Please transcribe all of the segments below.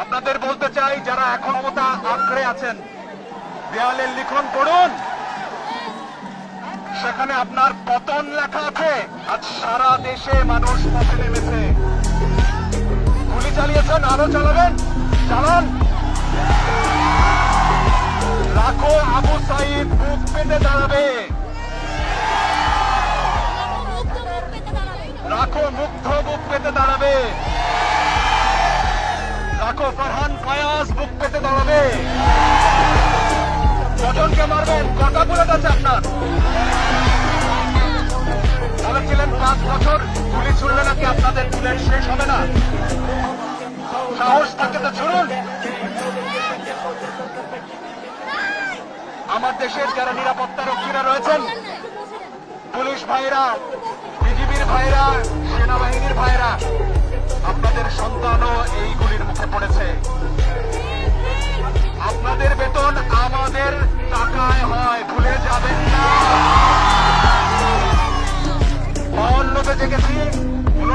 আপনাদের বলতে চাই যারা এখন ক্ষমতা আঁকড়ে আছেন দেয়ালের লিখন পড়ুন। সেখানে আপনার পতন লেখা আছে। আজ সারা দেশে মানুষ পথে নেমেছে। গুলি চালিয়েছেন আরও চালাবেন। চালান। রাখো আবু সাইদ বুক পেতে দাঁড়াবে। রাখো মুগ্ধ বুক পেতে দাঁড়াবে। ফায়াজ বুক পেতে দাঁড়াবে। কজনকে মারবেন কটা বুলেট আছে আপনার। বলেছিলেন পাঁচ বছর, গুলি ছুড়লে নাকি আপনাদের বুলেট শেষ হবে না? সাহস থাকে তো ছুড়ুন। আমার দেশের যারা নিরাপত্তা রক্ষীরা রয়েছেন, পুলিশ ভাইরা বিজিবির ভাইরা সেনাবাহিনীর ভাইরা আপনাদের সন্তানও এই গুলির মুখে পড়েছে।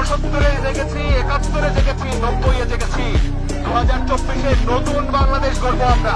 উনসত্তরে জেগেছি একাত্তরে জেগেছি নব্বই এ জেগেছি দু হাজার চব্বিশে নতুন বাংলাদেশ গড়বো আমরা।